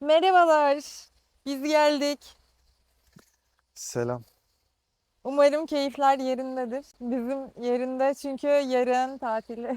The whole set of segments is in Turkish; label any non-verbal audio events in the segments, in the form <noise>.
Merhabalar. Biz geldik. Selam. Umarım keyifler yerindedir. Bizim yerinde çünkü yarın tatili.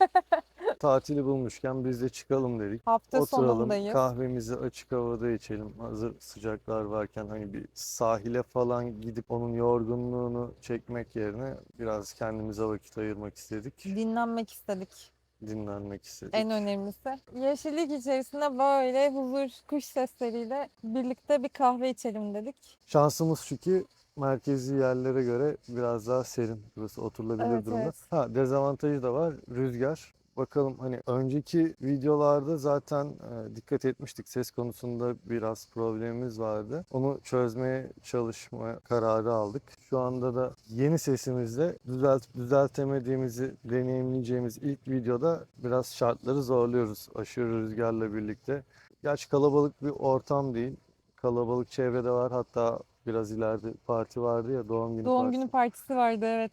<laughs> Tatili bulmuşken biz de çıkalım dedik. Hafta Oturalım, sonundayız. kahvemizi açık havada içelim. Hazır sıcaklar varken hani bir sahile falan gidip onun yorgunluğunu çekmek yerine biraz kendimize vakit ayırmak istedik. Dinlenmek istedik. Dinlenmek istedik. En önemlisi. Yeşillik içerisinde böyle huzur, kuş sesleriyle birlikte bir kahve içelim dedik. Şansımız şu ki merkezi yerlere göre biraz daha serin. Burası oturulabilir Evet, durumda. evet. Ha dezavantajı da var. Rüzgar. Bakalım hani önceki videolarda zaten e, dikkat etmiştik. Ses konusunda biraz problemimiz vardı. Onu çözmeye çalışma kararı aldık. Şu anda da yeni sesimizle düzelt düzeltemediğimizi deneyimleyeceğimiz ilk videoda biraz şartları zorluyoruz aşırı rüzgarla birlikte. Gerçi kalabalık bir ortam değil. Kalabalık çevrede var. Hatta biraz ileride parti vardı ya doğum günü Doğum partisi. günü partisi vardı evet.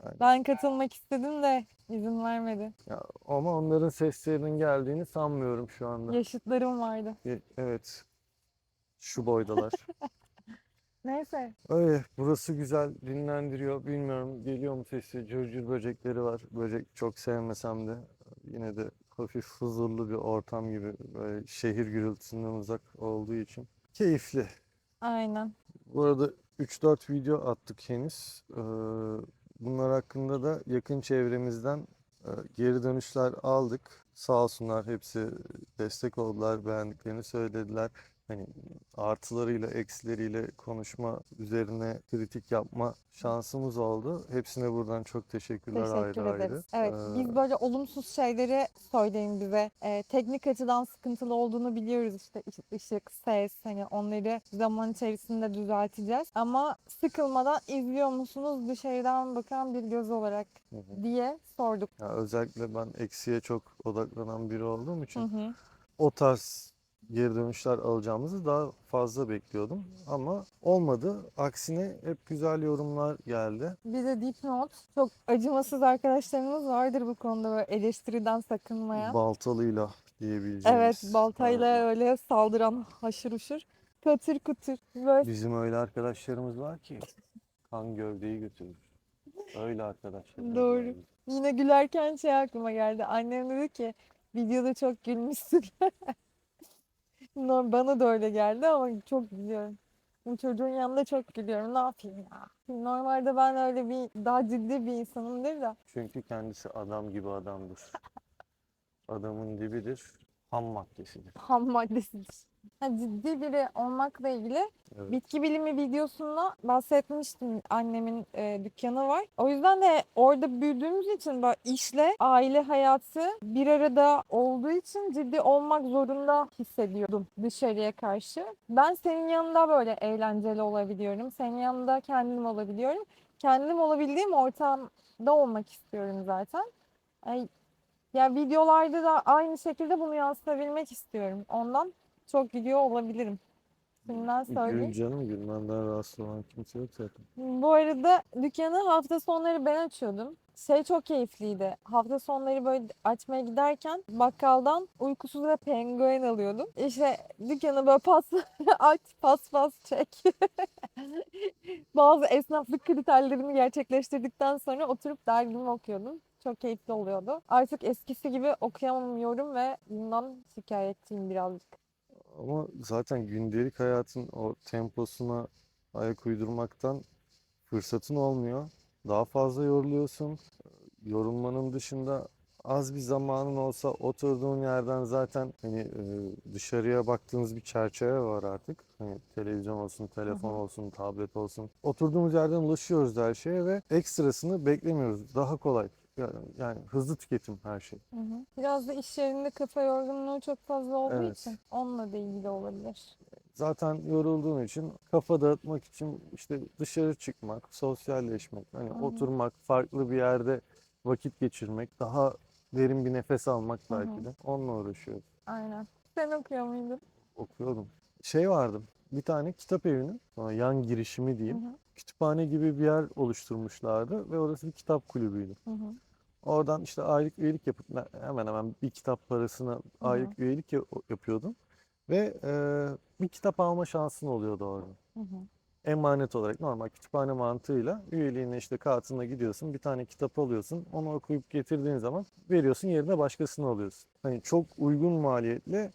Aynen. Ben katılmak istedim de izin vermedi. Ya, ama onların seslerinin geldiğini sanmıyorum şu anda. Yaşıtlarım vardı. E- Evet. Şu boydalar. <laughs> Neyse. Öyle. Burası güzel. Dinlendiriyor. Bilmiyorum geliyor mu sesi. Cırcır böcekleri var. Böcek çok sevmesem de yine de hafif huzurlu bir ortam gibi. Böyle şehir gürültüsünden uzak olduğu için. Keyifli. Aynen. Bu arada 3-4 video attık henüz. Ee, hakkında da yakın çevremizden e, geri dönüşler aldık. Sağ olsunlar hepsi destek oldular, beğendiklerini söylediler. Hani artılarıyla eksileriyle konuşma üzerine kritik yapma şansımız oldu. Hepsine buradan çok teşekkürler Teşekkür ayrı ayrı. ederiz. Evet, Ee, biz böyle olumsuz şeyleri söyleyin bize. Ee, teknik açıdan sıkıntılı olduğunu biliyoruz işte ış- ışık, ses hani onları zaman içerisinde düzelteceğiz. Ama sıkılmadan izliyor musunuz dışarıdan bakan bir göz olarak hı hı. diye sorduk. Ya özellikle ben eksiye çok odaklanan biri olduğum Hı için hı. o tarz geri dönüşler alacağımızı daha fazla bekliyordum. Ama olmadı. Aksine hep güzel yorumlar geldi. Bir de dipnot. Çok acımasız arkadaşlarımız vardır bu konuda böyle eleştiriden sakınmayan. Baltalıyla diyebileceğimiz. Evet, baltayla tarzda. öyle saldıran haşır uşur. Katır kutur. Böyle Bizim öyle arkadaşlarımız var ki kan gövdeyi götürür. Öyle arkadaşlarımız Doğru. Yine gülerken şey aklıma geldi. Annem dedi ki videoda çok gülmüşsün. <laughs> Norm- Bana da öyle geldi ama çok gülüyorum. Bu çocuğun yanında çok gülüyorum. Ne yapayım ya? Normalde ben öyle bir daha ciddi bir insanımdır da. Çünkü kendisi adam gibi adamdır. Adamın dibidir, ham maddesidir. Ham maddesidir. Ha, ciddi biri olmakla ilgili Evet. bitki bilimi videosunda bahsetmiştim. Annemin e, dükkanı var. O yüzden de orada büyüdüğümüz için böyle işle aile hayatı bir arada olduğu için ciddi olmak zorunda hissediyordum dışarıya karşı. Ben senin yanında böyle eğlenceli olabiliyorum. Senin yanında kendim olabiliyorum. Kendim olabildiğim ortamda olmak istiyorum zaten. Ay, ya videolarda da aynı şekilde bunu yansıtabilmek istiyorum. Ondan çok gülüyor olabilirim. Şimdiden söyleyeyim. Gül canım gül. Benden rahatsız olan kimse yok zaten. Bu arada dükkanı hafta sonları ben açıyordum. Şey çok keyifliydi. Hafta sonları böyle açmaya giderken bakkaldan uykusuz ve penguen alıyordum. İşte dükkanı böyle pas <laughs> aç, pas pas çek. <laughs> Bazı esnaflık kriterlerimi gerçekleştirdikten sonra oturup dergimi okuyordum. Çok keyifli oluyordu. Artık eskisi gibi okuyamıyorum ve bundan şikayetçiyim birazcık. Ama zaten gündelik hayatın o temposuna ayak uydurmaktan fırsatın olmuyor. Daha fazla yoruluyorsun. Yorulmanın dışında az bir zamanın olsa oturduğun yerden zaten hani e, dışarıya baktığınız bir çerçeve var artık. Hani televizyon olsun, telefon olsun, tablet olsun. Oturduğumuz yerden ulaşıyoruz her şeye ve ekstrasını beklemiyoruz. Daha kolay. Yani, hızlı tüketim her şey. Hı hı. Biraz da iş yerinde kafa yorgunluğu çok fazla olduğu Evet. için onunla da ilgili olabilir. Zaten yorulduğun için kafa dağıtmak için işte dışarı çıkmak, sosyalleşmek, hani Hı hı. oturmak, farklı bir yerde vakit geçirmek, daha derin bir nefes almak Hı hı. belki de. Onunla uğraşıyoruz. Aynen. Sen okuyor muydun? Okuyordum. Şey vardı, bir tane kitap evinin, sonra yan girişimi Hı diyeyim, hı. kütüphane gibi bir yer oluşturmuşlardı ve orası bir kitap kulübüydü. Hı hı. Oradan işte aylık üyelik yapıp hemen hemen bir kitap parasına aylık üyelik ya- yapıyordum. Ve e, bir kitap alma şansın oluyordu orada. Hı hı. emanet olarak normal kütüphane mantığıyla üyeliğine işte kartına gidiyorsun bir tane kitap alıyorsun onu okuyup getirdiğin zaman veriyorsun yerine başkasını alıyorsun. Hani çok uygun maliyetli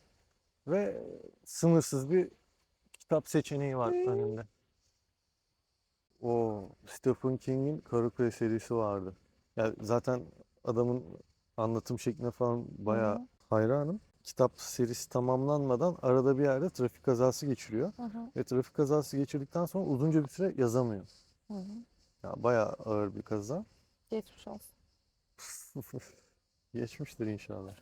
ve sınırsız bir kitap seçeneği var Hmm. önünde. O Stephen King'in Karaköy serisi vardı. Yani zaten adamın anlatım şekline falan bayağı hı. hayranım. Kitap serisi tamamlanmadan arada bir yerde trafik kazası geçiriyor. Hı hı. Ve trafik kazası geçirdikten sonra uzunca bir süre yazamıyor. Hı hı. Ya bayağı ağır bir kaza. Geçmiş olsun. <laughs> Geçmiştir inşallah.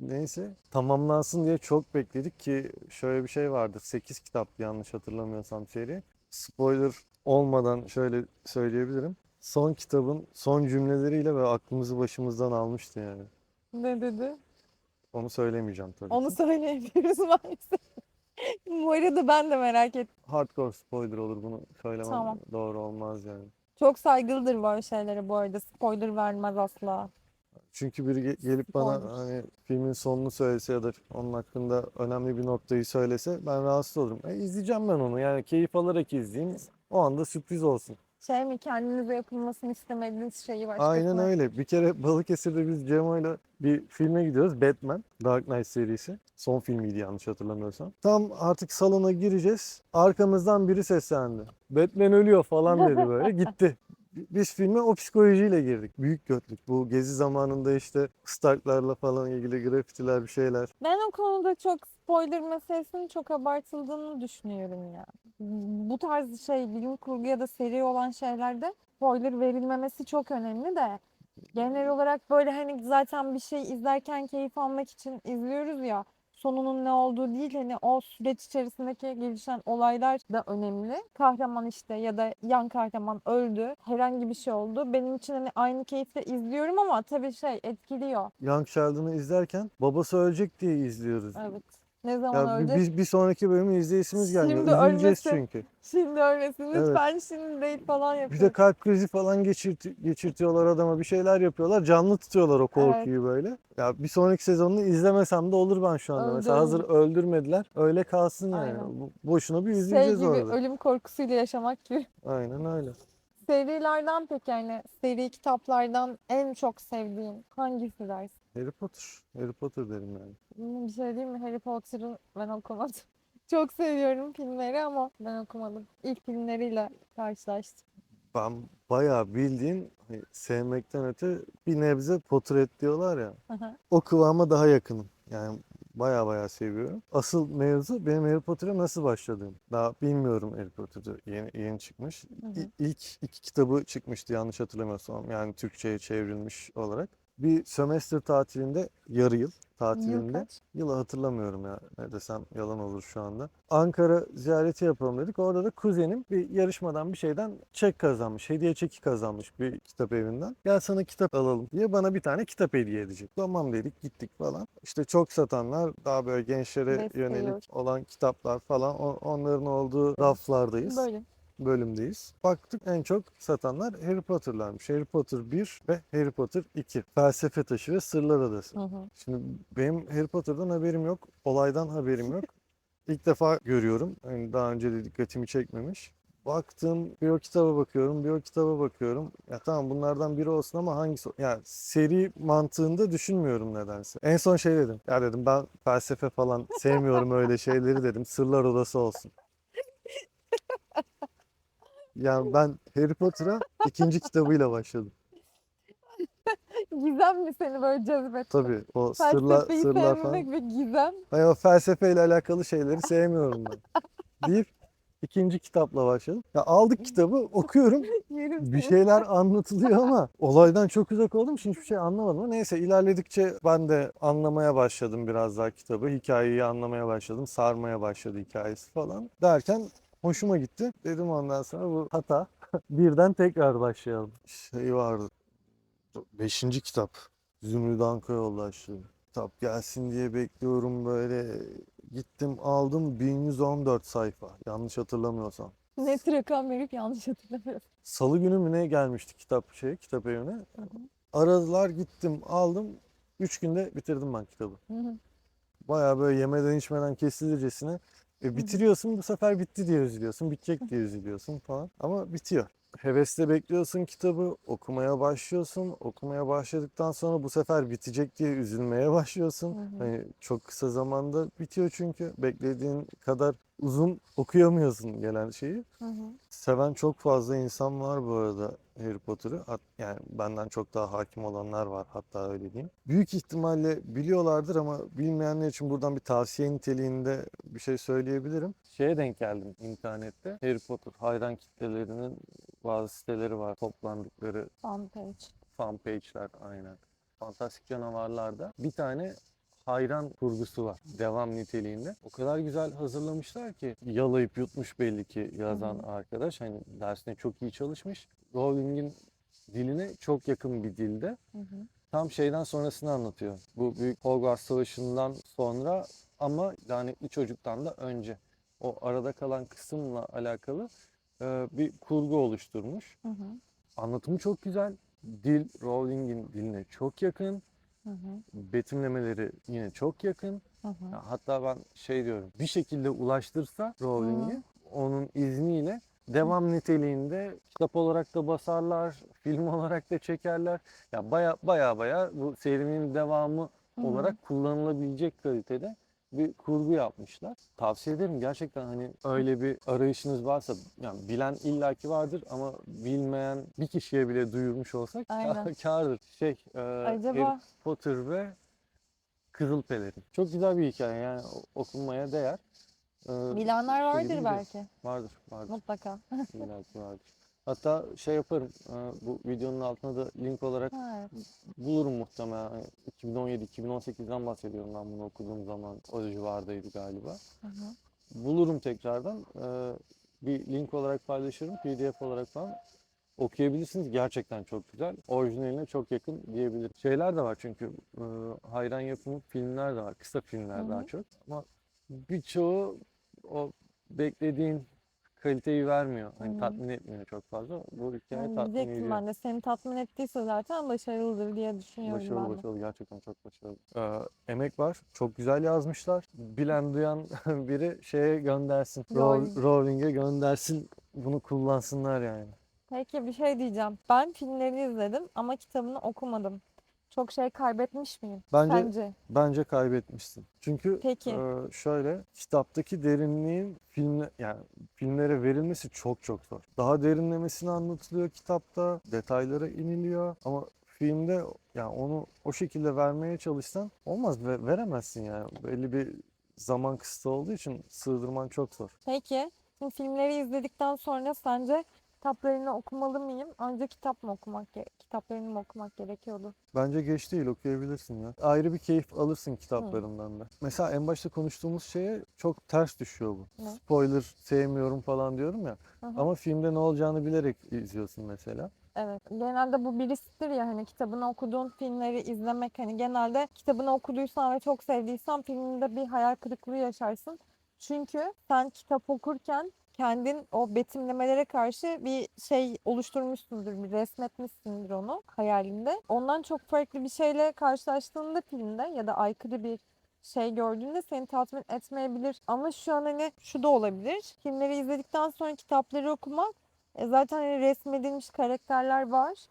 Neyse tamamlansın diye çok bekledik ki şöyle bir şey vardı. 8 kitap yanlış hatırlamıyorsam seri. Spoiler olmadan şöyle söyleyebilirim. Son kitabın son cümleleriyle ve aklımızı başımızdan almıştı yani. Ne dedi? Onu söylemeyeceğim tabii Onu ki. söyleyemiyoruz maalesef. Bu arada ben de merak ettim. Hardcore spoiler olur bunu söylemem Tamam. doğru olmaz yani. Çok saygılıdır böyle şeylere bu arada. Spoiler vermez asla. Çünkü biri ge- gelip bana Spoiler. hani filmin sonunu söylese ya da onun hakkında önemli bir noktayı söylese ben rahatsız olurum. E, izleyeceğim ben onu yani keyif alarak izleyeyim. O anda sürpriz olsun. Şey mi kendinize yapılmasını istemediğiniz şeyi Aynen başkasına. öyle. Bir kere Balıkesir'de biz Cemo'yla bir filme gidiyoruz. Batman, Dark Knight serisi. Son filmiydi yanlış hatırlamıyorsam. Tam artık salona gireceğiz. Arkamızdan biri seslendi. Batman ölüyor falan dedi böyle. Gitti. <laughs> Biz filme o psikolojiyle girdik. Büyük götlük. Bu gezi zamanında işte Stark'larla falan ilgili grafitiler bir şeyler. Ben o konuda çok spoiler meselesinin çok abartıldığını düşünüyorum ya. Bu tarz şey bilim kurgu ya da seri olan şeylerde spoiler verilmemesi çok önemli de genel olarak böyle hani zaten bir şey izlerken keyif almak için izliyoruz ya sonunun ne olduğu değil hani o süreç içerisindeki gelişen olaylar da önemli. Kahraman işte ya da yan kahraman öldü. Herhangi bir şey oldu. Benim için hani aynı keyifle izliyorum ama tabii şey etkiliyor. Young Sheldon'ı izlerken babası ölecek diye izliyoruz. Evet. Ne zaman Ya bir, ölecek? bir, bir sonraki bölümü izleyesimiz gelmiyor. Şimdi ölmesi- çünkü. Şimdi ölmesin Evet. lütfen şimdi değil falan Bir yapıyor. de kalp krizi falan geçirt, geçirtiyorlar adama. Bir şeyler yapıyorlar. Canlı tutuyorlar o korkuyu böyle. Ya bir sonraki sezonunu izlemesem de olur ben şu anda. Öldü, Mesela hazır öldürmediler. Öyle kalsın yani. Aynen. Boşuna bir Şey izleyeceğiz gibi orada. ölüm korkusuyla yaşamak gibi. Aynen öyle. Serilerden peki yani seri kitaplardan en çok sevdiğin hangisi dersin? Harry Potter. Harry Potter derim yani. Bir şey diyeyim mi? Harry Potter'ı ben okumadım. <laughs> Çok seviyorum filmleri ama ben okumadım. İlk filmleriyle karşılaştım. Ben bayağı bildiğin hani sevmekten öte bir nebze Potterhead diyorlar ya. Aha. O kıvama daha yakınım. Yani bayağı bayağı seviyorum. Asıl mevzu benim Harry Potter'a nasıl başladığım. Daha bilmiyorum Harry Potter'ı. Yeni, yeni çıkmış. Hı hı. İlk iki kitabı çıkmıştı yanlış hatırlamıyorsam. Yani Türkçe'ye çevrilmiş olarak. Bir sömestr tatilinde, yarı yıl Yıl tatilinde. kaç? Yılı hatırlamıyorum ya. Ne desem yalan olur şu anda. Ankara ziyareti yapalım dedik. Orada da kuzenim bir yarışmadan bir şeyden çek kazanmış. Hediye çeki kazanmış bir kitap evinden. Gel sana kitap alalım diye bana bir tane kitap hediye edecek. Tamam dedik gittik falan. İşte çok satanlar daha böyle gençlere Besliyor. yönelik olan kitaplar falan onların olduğu raflardayız Böyle. Bölümdeyiz. Baktık en çok satanlar Harry Potter'larmış. Harry Potter 1 ve Harry Potter 2. Felsefe Taşı ve Sırlar Adası. Hı hı. Şimdi benim Harry Potter'dan haberim yok. Olaydan haberim yok. <laughs> İlk defa görüyorum. Yani daha önce de dikkatimi çekmemiş. Baktım bir o kitaba bakıyorum, bir o kitaba bakıyorum. Ya tamam bunlardan biri olsun ama hangisi? Yani seri mantığında düşünmüyorum nedense. En son şey dedim. Ya dedim ben felsefe falan sevmiyorum öyle şeyleri dedim. Sırlar Odası olsun. <laughs> Yani ben Harry Potter'a ikinci kitabıyla başladım. <laughs> Gizem mi seni böyle cezbetti? Tabii o sırlar, Felsefeyi sırlar falan. ve gizem. Hani o felsefeyle alakalı şeyleri sevmiyorum ben. <laughs> Deyip ikinci kitapla başladım. Ya aldık kitabı okuyorum. <laughs> Yerim Bir seni. şeyler anlatılıyor ama olaydan çok uzak olduğum için hiçbir şey anlamadım. Neyse ilerledikçe ben de anlamaya başladım biraz daha kitabı. Hikayeyi anlamaya başladım. Sarmaya başladı hikayesi falan. Derken hoşuma gitti. Dedim ondan sonra bu hata. <laughs> Birden tekrar başlayalım. Şey vardı. Beşinci kitap. Zümrüt Anka yoldaşlığı. Kitap gelsin diye bekliyorum böyle. Gittim aldım 1114 sayfa. Yanlış hatırlamıyorsam. Net rakam verip yanlış hatırlamıyorum. Salı günü mü ne gelmişti kitap şey kitap evine. Aradılar gittim aldım. Üç günde bitirdim ben kitabı. Hı hı. Bayağı böyle yemeden içmeden kesilircesine e, bitiriyorsun bu sefer bitti diye üzülüyorsun, bitecek diye üzülüyorsun falan. Ama bitiyor. Hevesle bekliyorsun kitabı, okumaya başlıyorsun. Okumaya başladıktan sonra bu sefer bitecek diye üzülmeye başlıyorsun. Hani çok kısa zamanda bitiyor çünkü beklediğin kadar uzun okuyamıyorsun gelen şeyi. Hı hı. Seven çok fazla insan var bu arada Harry Potter'ı. Yani benden çok daha hakim olanlar var hatta öyle diyeyim. Büyük ihtimalle biliyorlardır ama bilmeyenler için buradan bir tavsiye niteliğinde bir şey söyleyebilirim. Şeye denk geldim internette. Harry Potter hayran kitlelerinin bazı siteleri var. Toplandıkları Fan page. fan page'ler aynen. Fantastik canavarlarda bir tane hayran kurgusu var. Devam niteliğinde. O kadar güzel hazırlamışlar ki yalayıp yutmuş belli ki yazan Hı arkadaş. Hani dersine çok iyi çalışmış. Rowling'in diline çok yakın bir dilde. Hı hı. Tam şeyden sonrasını anlatıyor. Bu büyük Hogwarts Savaşı'ndan sonra ama lanetli çocuktan da önce. O arada kalan kısımla alakalı e, bir kurgu oluşturmuş. Hı hı. Anlatımı çok güzel. Dil Rowling'in diline çok yakın. Hı hı. Betimlemeleri yine çok yakın. Hı hı. Ya Hatta ben şey diyorum. Bir şekilde ulaştırsa Rowling'i onun izniyle devam niteliğinde kitap olarak da basarlar, film olarak da çekerler. Ya baya baya baya bu serinin devamı Hı hı. olarak kullanılabilecek kalitede bir kurgu yapmışlar. Tavsiye ederim gerçekten hani öyle bir arayışınız varsa yani bilen illaki vardır ama bilmeyen bir kişiye bile duyurmuş olsak Aynen. <laughs> kârdır. Şey, e, Harry Acaba Potter ve Kızıl Pelerin. Çok güzel bir hikaye yani okunmaya değer. Ee, bilenler şey vardır belki. Vardır, vardır. Mutlaka. illaki vardır. Hatta şey yaparım, e, bu videonun altına da link olarak evet. bulurum muhtemelen. Hani 2017-2018'den bahsediyorum ben bunu okuduğum zaman. O civardaydı galiba. Hı hı. Bulurum tekrardan. e, bir link olarak paylaşırım, PDF olarak falan. Okuyabilirsiniz. Gerçekten çok güzel. Orijinaline çok yakın diyebilirim. Şeyler de var çünkü e, hayran yapımı filmler de var. Kısa filmler Hı daha hı. çok. Ama birçoğu o beklediğin kaliteyi vermiyor. Hani tatmin etmiyor çok fazla. Bu hikaye Yani tatmin ediyor. ben de seni tatmin ettiyse zaten başarılıdır diye düşünüyorum Başarılı ben de. başarılı gerçekten çok başarılı. Ee, emek var. Çok güzel yazmışlar. Bilen duyan <laughs> biri şeye göndersin. Row- Rowling. Rowling'e göndersin. Bunu kullansınlar yani. Peki bir şey diyeceğim. Ben filmlerini izledim ama kitabını okumadım. Çok şey kaybetmiş miyim? Bence Sence? bence kaybetmişsin. Çünkü Peki. e, şöyle kitaptaki derinliğin filmle yani filmlere verilmesi çok çok zor. Daha derinlemesine anlatılıyor kitapta, detaylara iniliyor ama filmde yani onu o şekilde vermeye çalışsan olmaz ve veremezsin yani. Belli bir zaman kısıtı olduğu için sığdırman çok zor. Peki. Şimdi filmleri izledikten sonra sence kitaplarını okumalı mıyım? Önce kitap mı okumak, kitaplarını mı okumak gerekiyordu? Bence geç değil okuyabilirsin ya. Ayrı bir keyif alırsın kitaplarından da. Mesela en başta konuştuğumuz şeye çok ters düşüyor bu. Ne? Spoiler sevmiyorum falan diyorum ya. Hı hı. Ama filmde ne olacağını bilerek izliyorsun mesela. Evet. Genelde bu bir risktir ya hani kitabını okuduğun filmleri izlemek hani genelde kitabını okuduysan ve çok sevdiysen filminde bir hayal kırıklığı yaşarsın. Çünkü sen kitap okurken kendin o betimlemelere karşı bir şey oluşturmuşsundur, bir resmetmişsindir onu hayalinde. Ondan çok farklı bir şeyle karşılaştığında filmde ya da aykırı bir şey gördüğünde seni tatmin etmeyebilir. Ama şu an hani şu da olabilir. Filmleri izledikten sonra kitapları okumak e, zaten hani resmedilmiş karakterler var.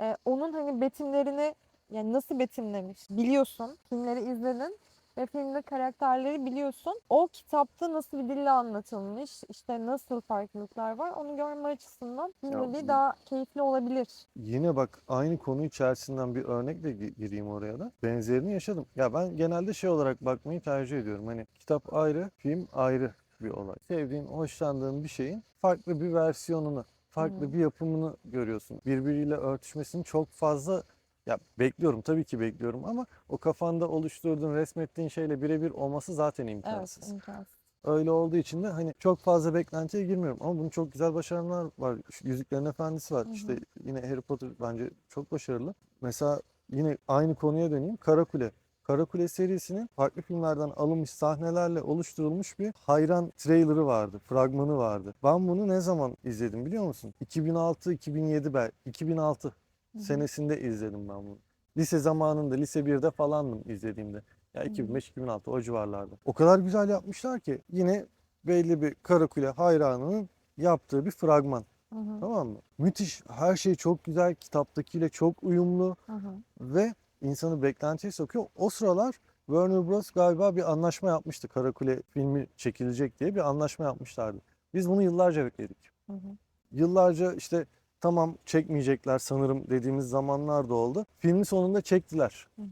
E, onun hani betimlerini yani nasıl betimlemiş biliyorsun. Filmleri izledin ve filmde karakterleri biliyorsun. O kitapta nasıl bir dille anlatılmış, işte nasıl farklılıklar var onu görme açısından filmleri bu- daha keyifli olabilir. Yine bak aynı konu içerisinden bir örnekle gi- gireyim oraya da. Benzerini yaşadım. Ya ben genelde şey olarak bakmayı tercih ediyorum. Hani kitap ayrı, film ayrı bir olay. Sevdiğin, hoşlandığın bir şeyin farklı bir versiyonunu, farklı Hı. bir yapımını görüyorsun. Birbiriyle örtüşmesini çok fazla ya bekliyorum tabii ki bekliyorum ama o kafanda oluşturduğun, resmettiğin şeyle birebir olması zaten Evet, imkansız. imkansız. Öyle olduğu için de hani çok fazla beklentiye girmiyorum. Ama bunu çok güzel başaranlar var. Yüzüklerin Efendisi var. Hı hı. İşte yine Harry Potter bence çok başarılı. Mesela yine aynı konuya döneyim. Karakule. Karakule serisinin farklı filmlerden alınmış sahnelerle oluşturulmuş bir hayran trailerı vardı, fragmanı vardı. Ben bunu ne zaman izledim biliyor musun? 2006-2007 belki, 2006 Hı hı. Senesinde izledim ben bunu. Lise zamanında, lise 1'de falandım izlediğimde. Ya hı. 2005-2006 o civarlarda. O kadar güzel yapmışlar ki yine belli bir Karakule hayranının yaptığı bir fragman. Hı hı, Tamam mı? Müthiş. Her şey çok güzel. Kitaptakiyle çok uyumlu hı hı. ve insanı beklentiye sokuyor. O sıralar Warner Bros. galiba bir anlaşma yapmıştı. Karakule filmi çekilecek diye bir anlaşma yapmışlardı. Biz bunu yıllarca bekledik. Hı hı. Yıllarca işte tamam çekmeyecekler sanırım dediğimiz zamanlar da oldu. Filmin sonunda çektiler. Hı hı.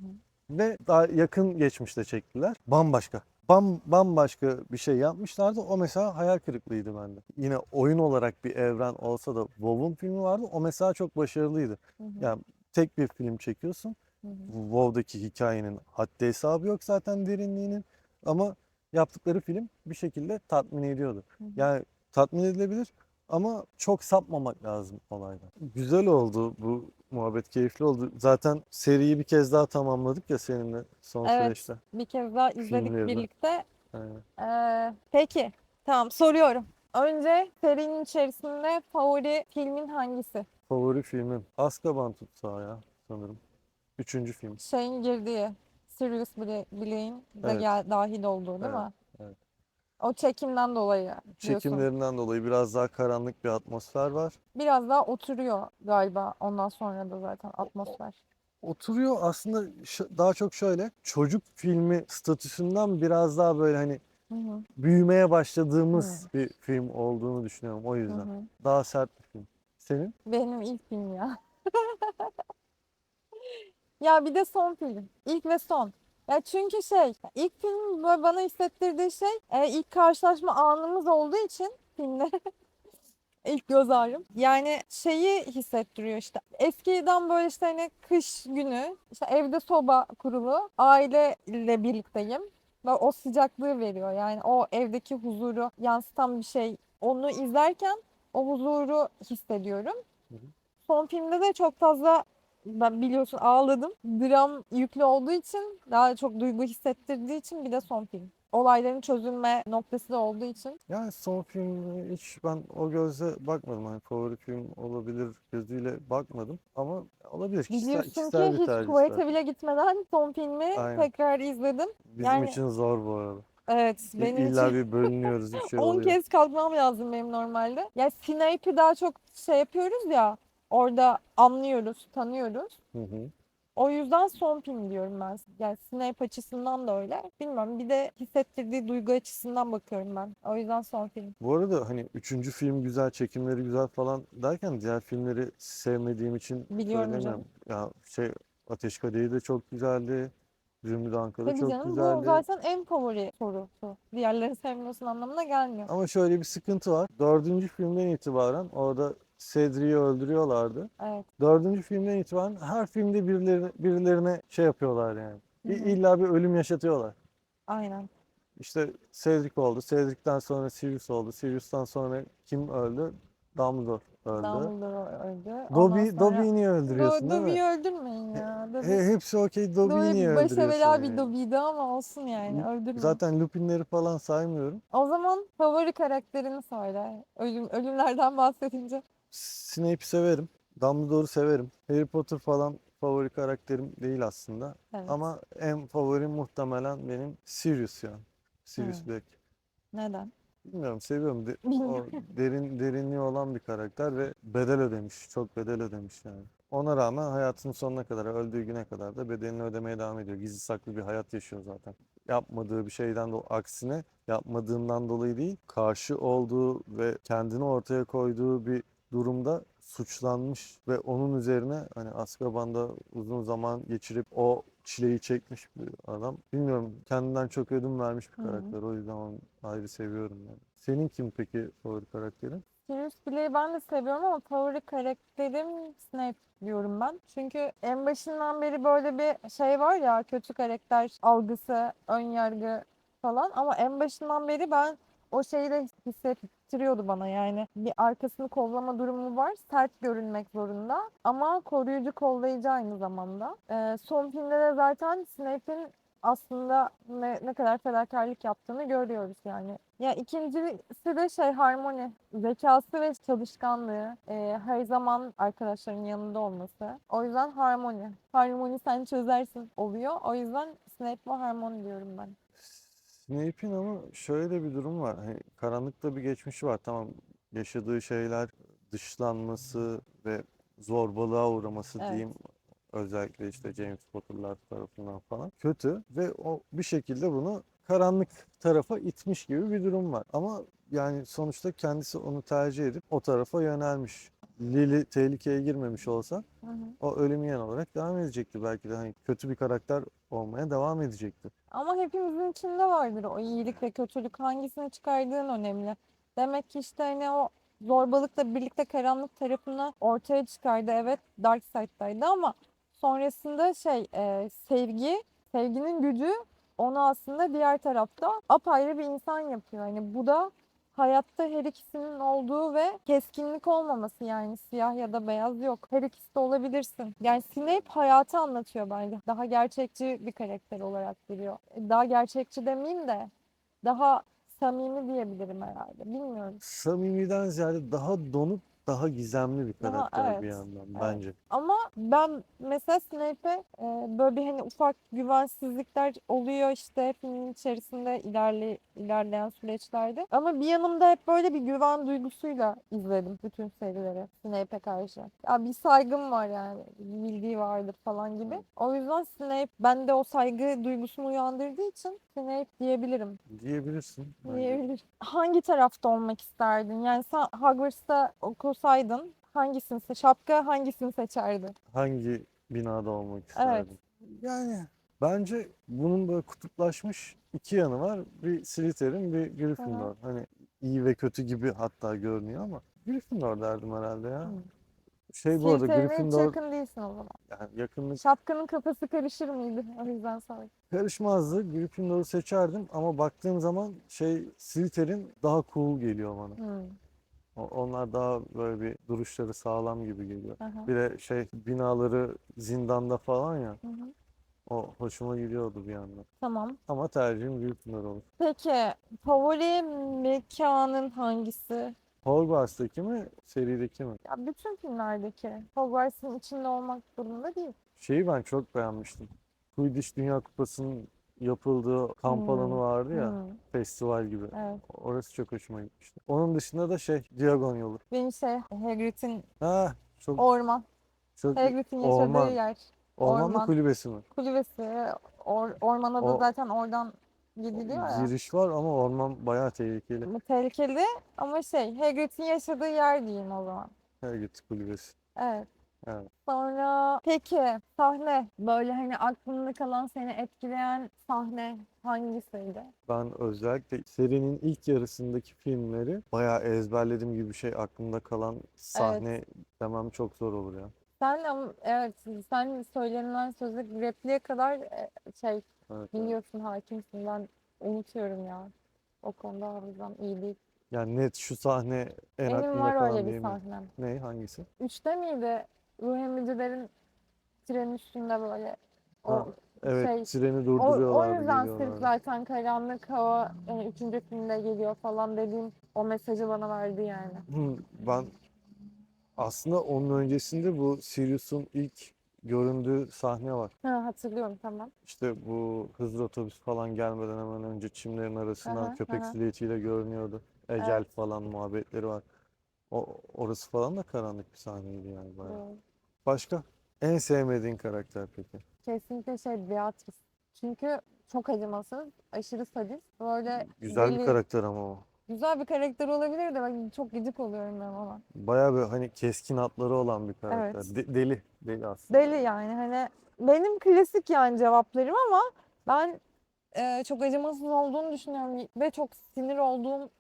Ve daha yakın geçmişte çektiler. Bambaşka. Bam, bambaşka bir şey yapmışlardı. O mesela hayal kırıklığıydı bende. Yine oyun olarak bir evren olsa da WoW'un filmi vardı. O mesela çok başarılıydı. Hı hı. Yani tek bir film çekiyorsun. Hı hı. WoW'daki hikayenin haddi hesabı yok zaten derinliğinin. Ama yaptıkları film bir şekilde tatmin ediyordu. Hı hı. Yani tatmin edilebilir ama çok sapmamak lazım olaydan. Güzel oldu bu muhabbet, keyifli oldu. Zaten seriyi bir kez daha tamamladık ya seninle son Evet. süreçte. Bir kez daha izledik Filmleri birlikte. Aynen. Ee, peki, tamam soruyorum. Önce serinin içerisinde favori filmin hangisi? Favori filmim Azkaban Tutsağı ya sanırım. Üçüncü film. Şeyin girdiği, Sirius Bla- Black'in de Evet. gel, dahil olduğu değil Evet, mi? O çekimden dolayı diyorsun. Çekimlerinden dolayı biraz daha karanlık bir atmosfer var. Biraz daha oturuyor galiba ondan sonra da zaten atmosfer. Oturuyor aslında daha çok şöyle çocuk filmi statüsünden biraz daha böyle hani Hı hı, büyümeye başladığımız bir film olduğunu düşünüyorum o hı yüzden. hı. Daha sert bir film. Senin? Benim ilk film ya. <laughs> Ya bir de son film. İlk ve son. Ya çünkü şey, ilk film böyle bana hissettirdiği şey e, ilk karşılaşma anımız olduğu için filmde <laughs> ilk göz ağrım. Yani şeyi hissettiriyor işte. Eskiden böyle işte hani kış günü işte evde soba kurulu aileyle birlikteyim ve o sıcaklığı veriyor. Yani o evdeki huzuru yansıtan bir şey. Onu izlerken o huzuru hissediyorum. Hı hı. Son filmde de çok fazla ben biliyorsun ağladım. Dram yüklü olduğu için daha çok duygu hissettirdiği için bir de son film. Olayların çözülme noktası da olduğu için. Yani son filmi hiç ben o gözle bakmadım. Hani favori film olabilir gözüyle bakmadım. Ama olabilir. Kişisel, Biliyorsun kişisel ki bir hiç tercih tuvalete zaten. bile gitmeden son filmi Aynen. tekrar izledim. Bizim yani- için zor bu arada. Evet benim İlla için bir bölünüyoruz bir şey <laughs> 10 oluyor. kez kalkmam lazım benim normalde. Ya Snape'i daha çok şey yapıyoruz ya orada anlıyoruz, tanıyoruz. Hı hı. O yüzden son film diyorum ben. Yani Snape açısından da öyle. Bilmiyorum bir de hissettirdiği duygu açısından bakıyorum ben. O yüzden son film. Bu arada hani üçüncü film güzel, çekimleri güzel falan derken diğer filmleri sevmediğim için Biliyorum söylemiyorum. Ya şey Ateş Kadehi de çok güzeldi. Zümrüt Anka da Tabii çok canım bu güzeldi. zaten en favori sorusu. Diğerleri sevmiyorsun anlamına gelmiyor. Ama şöyle bir sıkıntı var. Dördüncü filmden itibaren orada Cedric'i öldürüyorlardı. Evet. Dördüncü filmden itibaren her filmde birileri, birilerine şey yapıyorlar yani. Hı İ- hı. İlla bir ölüm yaşatıyorlar. Aynen. İşte Cedric oldu. Cedric'ten sonra Sirius oldu. Sirius'tan sonra kim öldü? Dumbledore öldü. Dumbledore öldü. Dobby, sonra... Dobby'yi niye öldürüyorsun Do- değil mi? Dobby'yi öldürmeyin ya. Dobby, He, hepsi okey. Dobby'yi Dobby niye başa öldürüyorsun bela bir? Dobby'di ama olsun yani öldürmeyin. Zaten Lupinleri falan saymıyorum. O zaman favori karakterini söyle. Ölüm, ölümlerden bahsedince. Snape'i severim. Dumbledore'u severim. Harry Potter falan favori karakterim değil aslında. Evet. Ama en favorim muhtemelen benim Sirius ya. Sirius Hı. Black. Neden? Bilmiyorum seviyorum. De- o derin derinliği olan bir karakter ve bedel ödemiş. Çok bedel ödemiş yani. Ona rağmen hayatının sonuna kadar, öldüğü güne kadar da bedelini ödemeye devam ediyor. Gizli saklı bir hayat yaşıyor zaten. Yapmadığı bir şeyden de aksine yapmadığından dolayı değil, karşı olduğu ve kendini ortaya koyduğu bir durumda suçlanmış ve onun üzerine hani Azkaban'da uzun zaman geçirip o çileyi çekmiş bir adam. Bilmiyorum kendinden çok ödün vermiş bir Hı hı. karakter. O yüzden onu ayrı seviyorum yani. Senin kim peki favori karakterin? Sirius Black'i ben de seviyorum ama favori karakterim Snape diyorum ben. Çünkü en başından beri böyle bir şey var ya kötü karakter algısı, ön yargı falan ama en başından beri ben o şeyi de hissettiriyordu bana yani bir arkasını kollama durumu var. Sert görünmek zorunda ama koruyucu kollayıcı aynı zamanda. Ee, son filmde de zaten Snape'in aslında ne, ne kadar fedakarlık yaptığını görüyoruz yani. Ya ikincisi de şey harmoni. Zekası ve çalışkanlığı. e, her zaman arkadaşların yanında olması. O yüzden harmoni. Harmoni sen çözersin oluyor. O yüzden Snape ve harmoni diyorum ben. Snape'in ama şöyle bir durum var. Hani karanlıkta bir geçmişi var. Tamam yaşadığı şeyler dışlanması ve zorbalığa uğraması Evet. diyeyim. Özellikle işte James Potter'lar tarafından falan. Kötü ve o bir şekilde bunu karanlık tarafa itmiş gibi bir durum var. Ama yani sonuçta kendisi onu tercih edip o tarafa yönelmiş. Lily tehlikeye girmemiş olsa Hı hı. o ölüm yiyen olarak devam edecekti. Belki de hani kötü bir karakter olmaya devam edecekti. Ama hepimizin içinde vardır o iyilik ve kötülük. Hangisini çıkardığın önemli. Demek ki işte hani o zorbalıkla birlikte karanlık tarafını ortaya çıkardı. Evet Dark Side'daydı ama sonrasında şey e, sevgi, sevginin gücü onu aslında diğer tarafta apayrı bir insan yapıyor. Hani bu da hayatta her ikisinin olduğu ve keskinlik olmaması yani siyah ya da beyaz yok. Her ikisi de olabilirsin. Yani Snape hayatı anlatıyor bence. Daha gerçekçi bir karakter olarak duruyor. Daha gerçekçi demeyeyim de daha samimi diyebilirim herhalde. Bilmiyorum. Samimiden ziyade daha donup daha gizemli bir karakter bir evet, yandan evet. bence. Ama ben mesela Snape'e e, böyle bir hani ufak güvensizlikler oluyor işte filmin içerisinde ilerle, ilerleyen süreçlerde. Ama bir yanımda hep böyle bir güven duygusuyla izledim bütün serileri Snape'e karşı. Ya bir saygım var yani bildiği vardır falan gibi. O yüzden Snape bende o saygı duygusunu uyandırdığı için Snape diyebilirim. Diyebilirsin. Diyebilirim. Hangi tarafta olmak isterdin? Yani sen Hogwarts'ta okusaydın hangisini seç? Şapka hangisini seçerdin? Hangi binada olmak isterdin? Yani bence bunun böyle kutuplaşmış iki yanı var. Bir Slytherin, bir Gryffindor. Hani iyi ve kötü gibi hatta görünüyor ama Gryffindor derdim herhalde ya. Hı. Şey bu arada Gryffindor yakın değilsin o zaman. yani yakınlık Şapkanın kafası karışır mıydı? O yüzden sordum. karışmazdı. Gryffindor'u seçerdim ama baktığım zaman şey Slytherin daha cool geliyor bana. Hmm. Onlar daha böyle bir duruşları sağlam gibi geliyor. aha. Bir de şey binaları zindanda falan ya. Hı hı. O hoşuma gidiyordu bir yandan. Tamam. Ama tercihim Gryffindor olur. Peki favori mekanın hangisi? Hogwarts'taki mi, serideki mi? Ya bütün filmlerdeki. Hogwarts'ın içinde olmak durumunda değil. Şeyi ben çok beğenmiştim. Quidditch Dünya Kupası'nın yapıldığı kamp alanı Hmm. vardı ya, Hmm, festival gibi. Evet. Orası çok hoşuma gitmişti. Onun dışında da şey, Diagon yolu. Benim şey Hagrid'in Ha, çok orman. çok Hagrid'in yaşadığı orman. yer. orman mı orman. kulübesi mi? Kulübesi. Or- ormana da O- zaten oradan gidiliyor ya. Giriş var ama orman bayağı tehlikeli. Tehlikeli ama şey Hagrid'in yaşadığı yer diyeyim o zaman. Hagrid kulübesi. Evet. Evet. Sonra peki sahne böyle hani aklında kalan seni etkileyen sahne hangisiydi? Ben özellikle serinin ilk yarısındaki filmleri bayağı ezberlediğim gibi bir şey aklımda kalan sahne demem çok zor olur ya. Sen ama evet sen söylenilen sözü repliğe kadar e, şey Evet, evet. biliyorsun hakimsin ben unutuyorum ya. O konuda hafızam iyi değil. Yani net şu sahne en Benim aklımda var öyle bir sahnem. Ne? Hangisi? Üçte miydi? Ruh emicilerin trenin üstünde böyle o Ha, Evet, şey treni O, o durduruyorlardı, yüzden sırf zaten karanlık hava yani üçüncü filmde geliyor falan dediğim o mesajı bana verdi yani. Hı, Ben aslında onun öncesinde bu Sirius'un ilk göründüğü sahne var. Ha, hatırlıyorum tamam. İşte bu hızlı otobüs falan gelmeden hemen önce çimlerin arasından Aha, köpek aha. silüetiyle görünüyordu. Ecel Evet. falan muhabbetleri var. O, orası falan da karanlık bir sahneydi yani bayağı. Doğru. Başka? En sevmediğin karakter peki? Kesinlikle şey Beatrice. Çünkü çok acımasız, aşırı sadist. Böyle Güzel bir karakter ama o. Güzel bir karakter olabilir de ben çok gıcık oluyorum ben ona. Bayağı bir hani keskin hatları olan bir karakter. Evet. De- deli. Deli aslında. Deli yani hani benim klasik yani cevaplarım ama ben e, çok acımasız olduğunu düşünüyorum ve çok sinir olduğum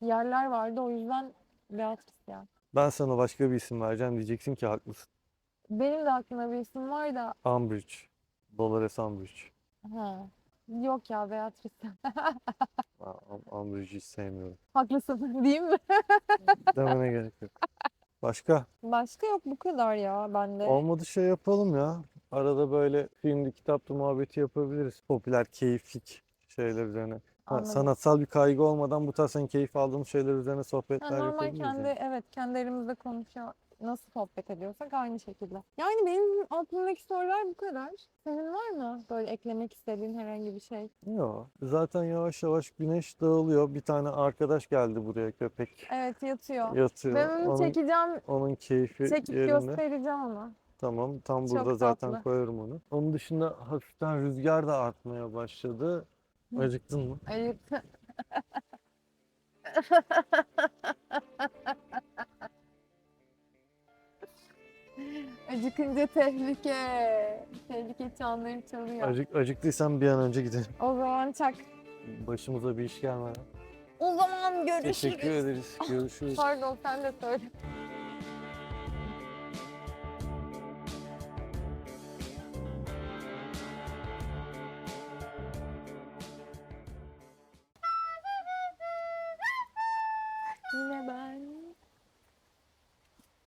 yerler vardı o yüzden Beatrice ya. Ben sana başka bir isim vereceğim diyeceksin ki haklısın. Benim de aklımda bir isim var da Umbridge. Dolores Umbridge. ha. Yok ya Beatrice. <laughs> Um- Umbridge'i hiç sevmiyorum. Haklısın <laughs> değil mi? <laughs> Demene gerek yok. Başka? Başka yok bu kadar ya bende. Olmadı şey yapalım ya. arada böyle filmli kitaplı muhabbeti yapabiliriz. Popüler, keyiflik şeyler üzerine. Ha, Anladım. sanatsal bir kaygı olmadan bu tarz senin keyif aldığın şeyler üzerine Ha, sohbetler normal yapabiliriz. kendi yani. evet kendi aramızda konuşuyor. Nasıl sohbet ediyorsak aynı şekilde. Yani benim aklımdaki sorular bu kadar. Senin var mı böyle eklemek istediğin herhangi bir şey? Yok. Zaten yavaş yavaş güneş dağılıyor. Bir tane arkadaş geldi buraya köpek. Evet yatıyor. Yatıyor. Ben onu Onun, çekeceğim, onun keyfi çekip yerinde. göstereceğim ona. Tamam, tam Çok burada zaten tatlı. koyarım onu. Onun dışında hafiften rüzgar da artmaya başladı. Acıktın mı? Ayıp. Acıkınca tehlike. Tehlike çanları çalıyor. Acık, acıktıysan bir an önce gidelim. O zaman çak. Başımıza bir iş gelmeden. O zaman görüşürüz. Teşekkür ederiz. Görüşürüz. Pardon sen de söyle.